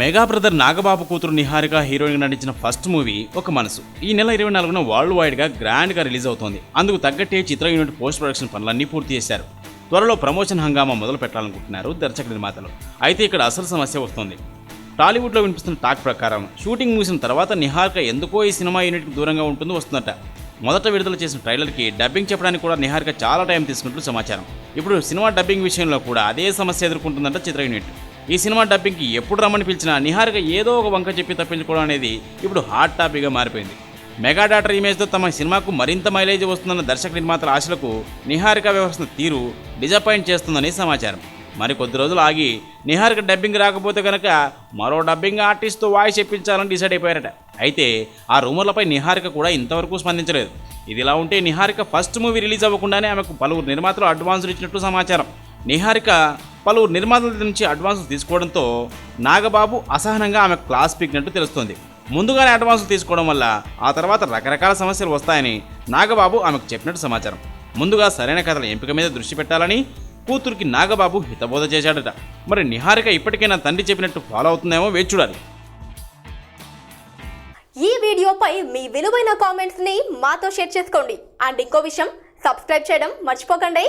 Mega brother Nagababu కూతురు నిహారిక హీరోయిన్గా నటించిన ఫస్ట్ మూవీ ఒక మనసు. ఈ నెల ఇరవై నాలుగున వరల్డ్ వైడ్గా గ్రాండ్గా రిలీజ్ అవుతోంది. అందుకు తగ్గట్టే చిత్ర యూనిట్ పోస్ట్ ప్రొడక్షన్ పనులన్నీ పూర్తి చేశారు. త్వరలో ప్రమోషన్ హంగామా మొదలు పెట్టాలనుకుంటున్నారు దర్శక నిర్మాతలు. అయితే ఇక్కడ అసలు సమస్య వస్తుంది. టాలీవుడ్లో వినిపిస్తున్న టాక్ ప్రకారం షూటింగ్ ముగిసిన తర్వాత నిహారిక ఎందుకో ఈ సినిమా యూనిట్కి దూరంగా ఉంటుందో వస్తుందట. మొదట విడుదల చేసిన ట్రైలర్కి డబ్బింగ్ చెప్పడానికి కూడా నిహారిక చాలా టైం తీసుకున్నట్లు సమాచారం. ఇప్పుడు సినిమా డబ్బింగ్ విషయంలో కూడా అదే సమస్య ఎదుర్కొంటుందంట చిత్ర యూనిట్. ఈ సినిమా డబ్బింగ్కి ఎప్పుడు రమ్మని పిలిచినా నిహారిక ఏదో ఒక వంక చెప్పి తప్పించుకోవడం అనేది ఇప్పుడు హాట్ టాపిక్గా మారిపోయింది. మెగా డాటర్ ఇమేజ్తో తమ సినిమాకు మరింత మైలేజ్ వస్తుందన్న దర్శక నిర్మాతల ఆశలకు నిహారిక వ్యవస్థ తీరు డిజపాయింట్ చేస్తుందని సమాచారం. మరి కొద్ది రోజులు ఆగి నిహారిక డబ్బింగ్ రాకపోతే కనుక మరో డబ్బింగ్ ఆర్టిస్ట్తో వాయిస్ చెప్పించాలని డిసైడ్ అయిపోయారట. అయితే ఆ రూమర్లపై నిహారిక కూడా ఇంతవరకు స్పందించలేదు. ఇదిలా ఉంటే నిహారిక ఫస్ట్ మూవీ రిలీజ్ అవ్వకుండానే ఆమెకు పలువురు నిర్మాతలు అడ్వాన్సులు ఇచ్చినట్టు సమాచారం. నిహారిక పలువురు నిర్మాతల నుంచి అడ్వాన్సులు తీసుకోవడంతో నాగబాబు అసహనంగా ఆమె క్లాస్ పీకినట్టు తెలుస్తోంది. ముందుగానే అడ్వాన్సులు తీసుకోవడం వల్ల ఆ తర్వాత రకరకాల సమస్యలు వస్తాయని నాగబాబు ఆమెకు చెప్పినట్టు సమాచారం. ముందుగా సరైన కథల ఎంపిక మీద దృష్టి పెట్టాలని కూతురికి నాగబాబు హితబోధ చేశాడట. మరి నిహారిక ఇప్పటికైనా తండ్రి చెప్పినట్టు ఫాలో అవుతుందేమో వేచి చూడాలి. ఈ వీడియోపై మీ విలువైన కామెంట్స్ని మాతో షేర్ చేసుకోండి. అండ్ ఇంకో విషయం సబ్స్క్రైబ్ చేయడం మర్చిపోకండి.